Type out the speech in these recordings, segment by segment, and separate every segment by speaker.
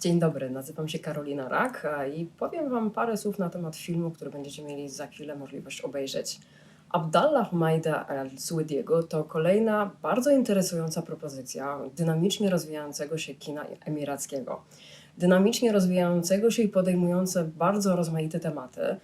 Speaker 1: Dzień dobry, nazywam się Karolina Rak i powiem Wam parę słów na temat filmu, który będziecie mieli za chwilę możliwość obejrzeć. Abdallah Humaida al-Suediego to kolejna bardzo interesująca propozycja dynamicznie rozwijającego się kina emirackiego. Dynamicznie rozwijającego się i podejmujące bardzo rozmaite tematy.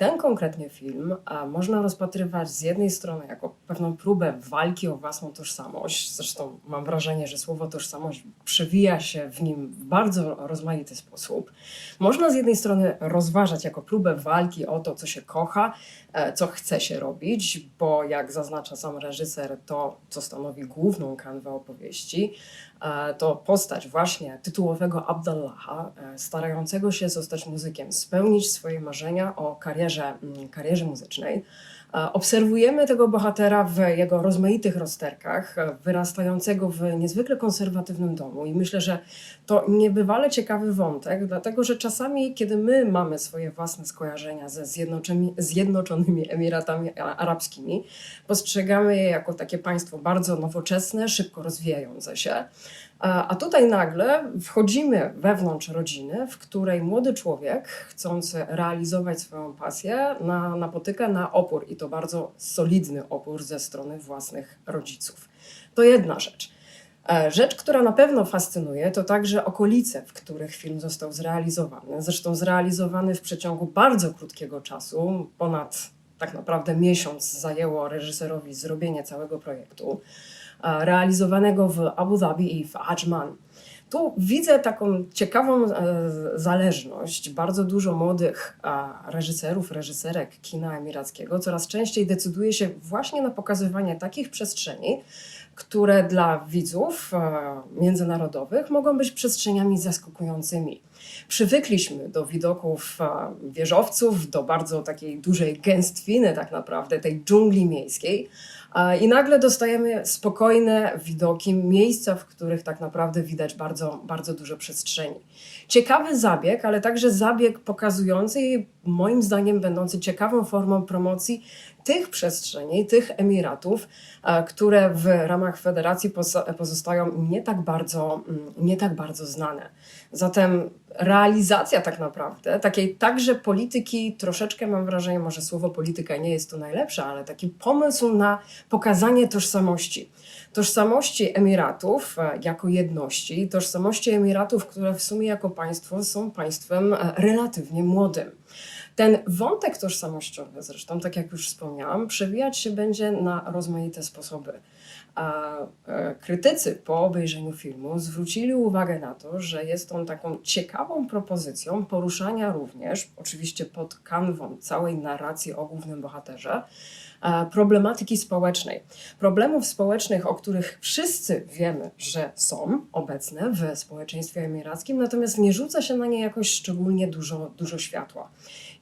Speaker 1: Ten konkretnie film a, można rozpatrywać z jednej strony jako pewną próbę walki o własną tożsamość. Zresztą mam wrażenie, że słowo tożsamość przewija się w nim w bardzo rozmaity sposób. Można z jednej strony rozważać jako próbę walki o to, co się kocha, e, co chce się robić, bo jak zaznacza sam reżyser, to co stanowi główną kanwę opowieści, e, to postać właśnie tytułowego Abdallaha, e, starającego się zostać muzykiem, spełnić swoje marzenia o karierze, mm, karierze muzycznej. Obserwujemy tego bohatera w jego rozmaitych rozterkach, e, wyrastającego w niezwykle konserwatywnym domu. I myślę, że to niebywale ciekawy wątek, dlatego że czasami, kiedy my mamy swoje własne skojarzenia ze Zjednoczonymi, Zjednoczonymi Emiratami Arabskimi, postrzegamy je jako takie państwo bardzo nowoczesne, szybko rozwijające się. A tutaj nagle wchodzimy wewnątrz rodziny, w której młody człowiek, chcący realizować swoją pasję, na, napotyka na opór i to bardzo solidny opór ze strony własnych rodziców. To jedna rzecz. E, Rzecz, która na pewno fascynuje, to także okolice, w których film został zrealizowany. Zresztą zrealizowany w przeciągu bardzo krótkiego czasu, ponad tak naprawdę miesiąc zajęło reżyserowi zrobienie całego projektu, realizowanego w Abu Dhabi i w Ajman. Tu widzę taką ciekawą e, zależność. Bardzo dużo młodych e, reżyserów, reżyserek kina emirackiego coraz częściej decyduje się właśnie na pokazywanie takich przestrzeni, które dla widzów e, międzynarodowych mogą być przestrzeniami zaskakującymi. Przywykliśmy do widoków e, wieżowców, do bardzo takiej dużej gęstwiny, tak naprawdę, tej dżungli miejskiej. I nagle dostajemy spokojne widoki, miejsca, w których tak naprawdę widać bardzo, bardzo dużo przestrzeni. Ciekawy zabieg, ale także zabieg pokazujący i moim zdaniem będący ciekawą formą promocji tych przestrzeni, tych emiratów, e, które w ramach federacji pozostają nie tak bardzo, mm, nie tak bardzo znane. Zatem realizacja tak naprawdę takiej także polityki, troszeczkę mam wrażenie, może słowo polityka nie jest tu najlepsze, ale taki pomysł na pokazanie tożsamości. Tożsamości Emiratów e, jako jedności, tożsamości Emiratów, które w sumie jako państwo są państwem e, relatywnie młodym. Ten wątek tożsamościowy, zresztą, tak jak już wspomniałam, przewijać się będzie na rozmaite sposoby. A e, krytycy po obejrzeniu filmu zwrócili uwagę na to, że jest on taką ciekawą propozycją poruszania również, oczywiście pod kanwą całej narracji o głównym bohaterze, problematyki społecznej. Problemów społecznych, o których wszyscy wiemy, że są obecne w społeczeństwie emirackim, natomiast nie rzuca się na nie jakoś szczególnie dużo, dużo światła.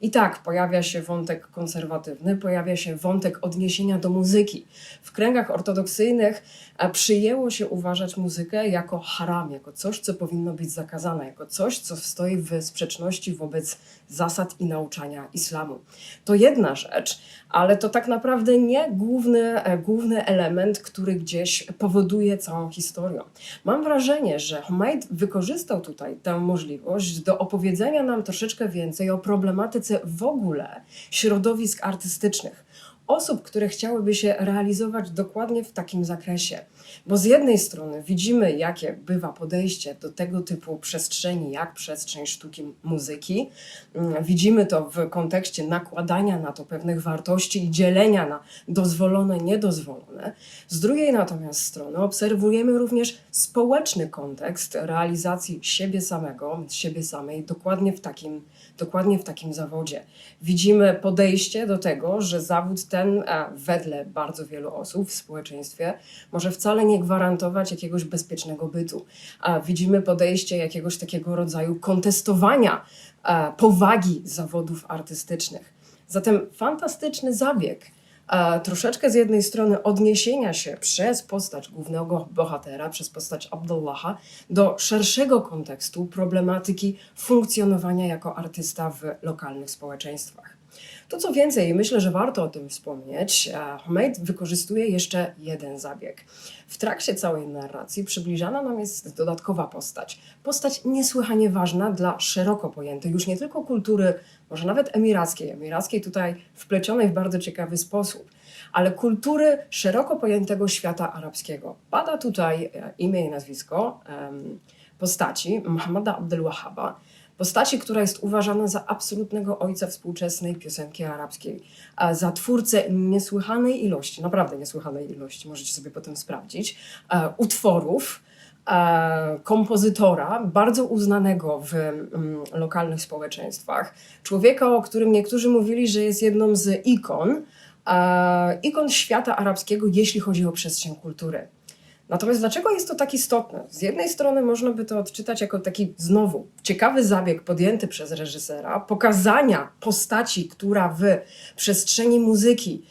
Speaker 1: I tak pojawia się wątek konserwatywny, pojawia się wątek odniesienia do muzyki. W kręgach ortodoksyjnych e, przyjęło się uważać muzykę jako haram, jako coś, co powinno być zakazane, jako coś, co stoi w sprzeczności wobec zasad i nauczania islamu. To jedna rzecz, ale to tak naprawdę nie główny, e, główny element, który gdzieś powoduje całą historię. Mam wrażenie, że Humaid wykorzystał tutaj tę możliwość do opowiedzenia nam troszeczkę więcej o problematyce w ogóle środowisk artystycznych. Osób, które chciałyby się realizować dokładnie w takim zakresie. Bo z jednej strony widzimy, jakie bywa podejście do tego typu przestrzeni, jak przestrzeń sztuki muzyki. Mm, Widzimy to w kontekście nakładania na to pewnych wartości i dzielenia na dozwolone, niedozwolone. Z drugiej natomiast strony obserwujemy również społeczny kontekst realizacji siebie samego, siebie samej dokładnie w takim, dokładnie w takim zawodzie. Widzimy podejście do tego, że zawód ten, a wedle bardzo wielu osób w społeczeństwie, może wcale nie gwarantować jakiegoś bezpiecznego bytu. Widzimy podejście jakiegoś takiego rodzaju kontestowania e, powagi zawodów artystycznych. Zatem fantastyczny zabieg. E, troszeczkę z jednej strony odniesienia się przez postać głównego bohatera, przez postać Abdullaha, do szerszego kontekstu problematyki funkcjonowania jako artysta w lokalnych społeczeństwach. To co więcej, myślę, że warto o tym wspomnieć, e, Humeid wykorzystuje jeszcze jeden zabieg. W trakcie całej narracji przybliżana nam jest dodatkowa postać. Postać niesłychanie ważna dla szeroko pojętej, już nie tylko kultury, może nawet emirackiej, emirackiej tutaj wplecionej w bardzo ciekawy sposób, ale kultury szeroko pojętego świata arabskiego. Pada tutaj e, imię i nazwisko postaci Muhammada Abdel Wahaba, postaci, która jest uważana za absolutnego ojca współczesnej piosenki arabskiej, za twórcę niesłychanej ilości, naprawdę niesłychanej ilości, możecie sobie potem sprawdzić, e, utworów, e, kompozytora, bardzo uznanego w mm, lokalnych społeczeństwach. Człowieka, o którym niektórzy mówili, że jest jedną z ikon, e, ikon świata arabskiego, jeśli chodzi o przestrzeń kultury. Natomiast dlaczego jest to tak istotne? Z jednej strony można by to odczytać jako taki znowu ciekawy zabieg podjęty przez reżysera, pokazania postaci, która w przestrzeni muzyki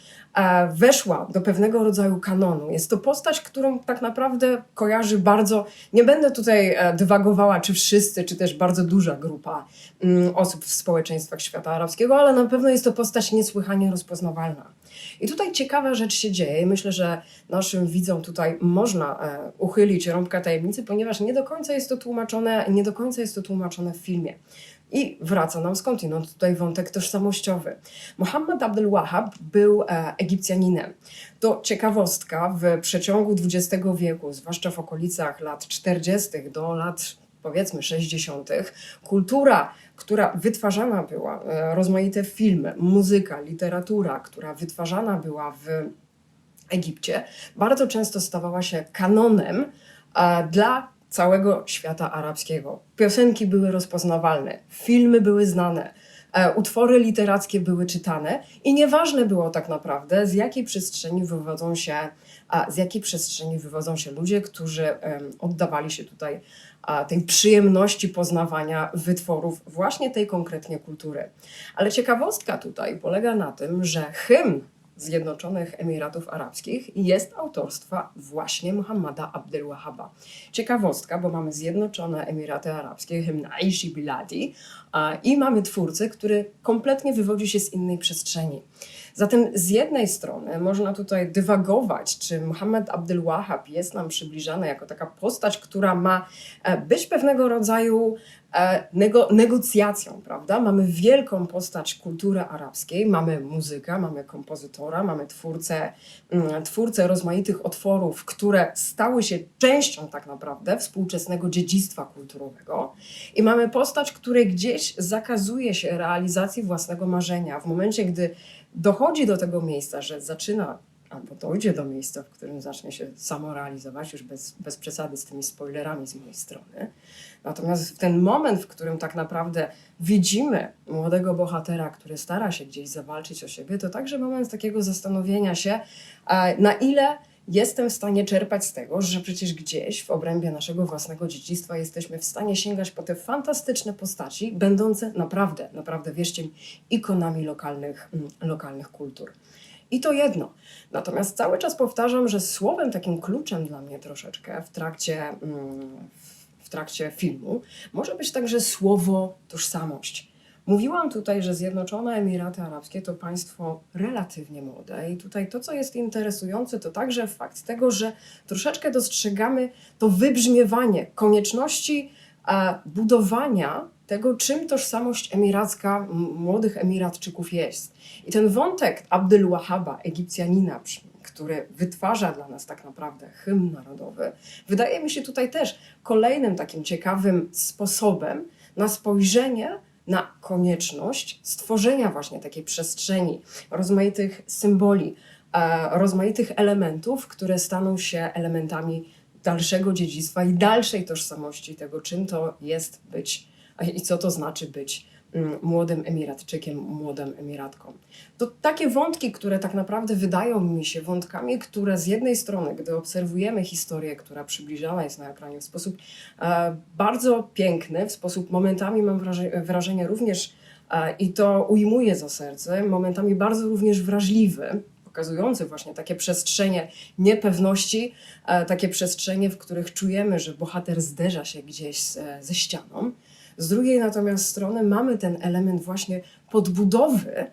Speaker 1: weszła do pewnego rodzaju kanonu. Jest to postać, którą tak naprawdę kojarzy bardzo, nie będę tutaj e, dywagowała, czy wszyscy, czy też bardzo duża grupa mm, osób w społeczeństwach świata arabskiego, ale na pewno jest to postać niesłychanie rozpoznawalna. I tutaj ciekawa rzecz się dzieje i myślę, że naszym widzom tutaj można e, uchylić rąbka tajemnicy, ponieważ nie do końca jest to tłumaczone, nie do końca jest to tłumaczone w filmie. I wraca nam skądinąd tutaj wątek tożsamościowy. Mohammed Abdel Wahab był e, Egipcjaninem. To ciekawostka w przeciągu XX wieku, zwłaszcza w okolicach lat 40. do lat powiedzmy 60., kultura, która wytwarzana była, e, rozmaite filmy, muzyka, literatura, która wytwarzana była w Egipcie, bardzo często stawała się kanonem e, dla całego świata arabskiego. Piosenki były rozpoznawalne, filmy były znane, e, utwory literackie były czytane i nieważne było tak naprawdę, z jakiej przestrzeni wywodzą się, z jakiej przestrzeni wywodzą się ludzie, którzy oddawali się tutaj tej przyjemności poznawania wytworów właśnie tej konkretnie kultury. Ale ciekawostka tutaj polega na tym, że hymn Zjednoczonych Emiratów Arabskich jest autorstwa właśnie Muhammada Abdel Wahaba. Ciekawostka, bo mamy Zjednoczone Emiraty Arabskie, hymn Aishi Biladi i mamy twórcę, który kompletnie wywodzi się z innej przestrzeni. Zatem z jednej strony można tutaj dywagować, czy Muhammad Abdel Wahab jest nam przybliżany jako taka postać, która ma e, być pewnego rodzaju e, nego, negocjacją, prawda? Mamy wielką postać kultury arabskiej, mamy muzykę, mamy kompozytora, mamy twórcę, mm, twórcę rozmaitych otworów, które stały się częścią tak naprawdę współczesnego dziedzictwa kulturowego i mamy postać, której gdzieś zakazuje się realizacji własnego marzenia. W momencie, gdy dochodzi do tego miejsca, że zaczyna albo dojdzie do miejsca, w którym zacznie się samorealizować, już bez, bez przesady z tymi spoilerami z mojej strony. Natomiast w ten moment, w którym tak naprawdę widzimy młodego bohatera, który stara się gdzieś zawalczyć o siebie, to także moment takiego zastanowienia się, e, na ile jestem w stanie czerpać z tego, że przecież gdzieś w obrębie naszego własnego dziedzictwa jesteśmy w stanie sięgać po te fantastyczne postaci, będące naprawdę, naprawdę, wierzcie mi, ikonami lokalnych, mm, lokalnych kultur. I to jedno. Natomiast cały czas powtarzam, że słowem takim kluczem dla mnie troszeczkę w trakcie, mm, w trakcie filmu może być także słowo tożsamość. Mówiłam tutaj, że Zjednoczone Emiraty Arabskie to państwo relatywnie młode i tutaj to, co jest interesujące, to także fakt tego, że troszeczkę dostrzegamy to wybrzmiewanie konieczności budowania tego, czym tożsamość emiracka młodych Emiratczyków jest. I ten wątek Abdel Wahaba, Egipcjanina, który wytwarza dla nas tak naprawdę hymn narodowy, wydaje mi się tutaj też kolejnym takim ciekawym sposobem na spojrzenie na konieczność stworzenia właśnie takiej przestrzeni, rozmaitych symboli, e, rozmaitych elementów, które staną się elementami dalszego dziedzictwa i dalszej tożsamości tego, czym to jest być i co to znaczy być młodym Emiratczykiem, młodym Emiratką. To takie wątki, które tak naprawdę wydają mi się wątkami, które z jednej strony, gdy obserwujemy historię, która przybliżana jest na ekranie w sposób e, bardzo piękny, w sposób momentami mam wrażenie, również, e, i to ujmuje za serce, momentami bardzo również wrażliwy, pokazujący właśnie takie przestrzenie niepewności, e, takie przestrzenie, w których czujemy, że bohater zderza się gdzieś ze ścianą. Z drugiej natomiast strony mamy ten element właśnie podbudowy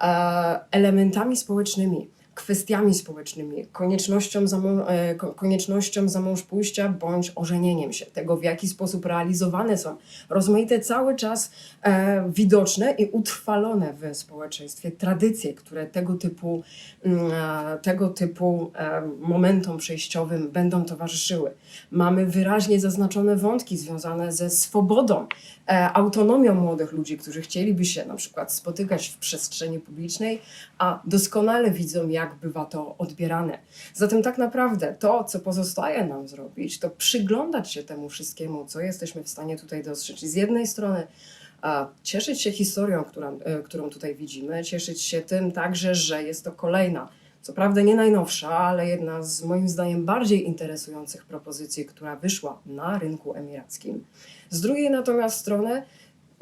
Speaker 1: e, elementami społecznymi, kwestiami społecznymi, koniecznością, zamą- e, ko- koniecznością zamąż pójścia bądź ożenieniem się, tego w jaki sposób realizowane są rozmaite cały czas e, widoczne i utrwalone w społeczeństwie tradycje, które tego typu, mm, e, tego typu e, momentom przejściowym będą towarzyszyły. Mamy wyraźnie zaznaczone wątki związane ze swobodą, e, autonomią młodych ludzi, którzy chcieliby się na przykład spotykać w przestrzeni publicznej, a doskonale widzą, jak bywa to odbierane. Zatem tak naprawdę to, co pozostaje nam zrobić, to przyglądać się temu wszystkiemu, co jesteśmy w stanie tutaj dostrzec. Z jednej strony cieszyć się historią, która, e, którą tutaj widzimy, cieszyć się tym także, że jest to kolejna, co prawda nie najnowsza, ale jedna z moim zdaniem bardziej interesujących propozycji, która wyszła na rynku emirackim. Z drugiej natomiast strony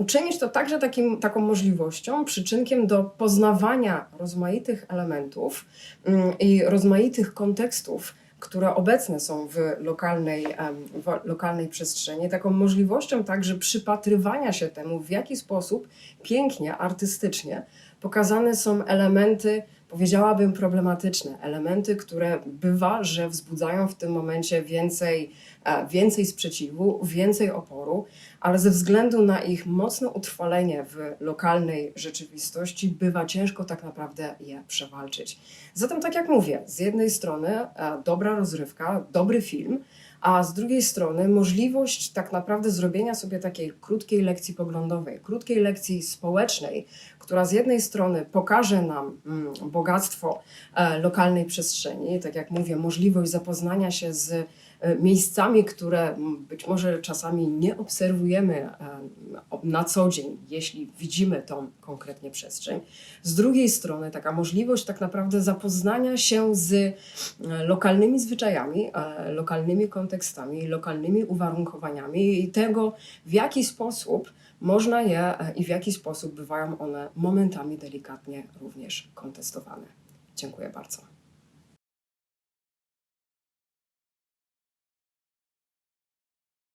Speaker 1: uczynić to także takim, taką możliwością, przyczynkiem do poznawania rozmaitych elementów mm, i rozmaitych kontekstów, które obecne są w lokalnej, w lokalnej przestrzeni, taką możliwością także przypatrywania się temu, w jaki sposób pięknie, artystycznie pokazane są elementy, powiedziałabym, problematyczne, elementy, które bywa, że wzbudzają w tym momencie więcej, e, więcej sprzeciwu, więcej oporu, ale ze względu na ich mocne utrwalenie w lokalnej rzeczywistości, bywa ciężko tak naprawdę je przewalczyć. Zatem, tak jak mówię, z jednej strony e, dobra rozrywka, dobry film, a z drugiej strony możliwość tak naprawdę zrobienia sobie takiej krótkiej lekcji poglądowej, krótkiej lekcji społecznej, która z jednej strony pokaże nam mm, bogactwo e, lokalnej przestrzeni, tak jak mówię, możliwość zapoznania się z miejscami, które być może czasami nie obserwujemy e, na co dzień, jeśli widzimy tą konkretnie przestrzeń. Z drugiej strony taka możliwość tak naprawdę zapoznania się z e, lokalnymi zwyczajami, e, lokalnymi kontekstami, lokalnymi uwarunkowaniami i tego, w jaki sposób można je e, i w jaki sposób bywają one momentami delikatnie również kontestowane. Dziękuję bardzo.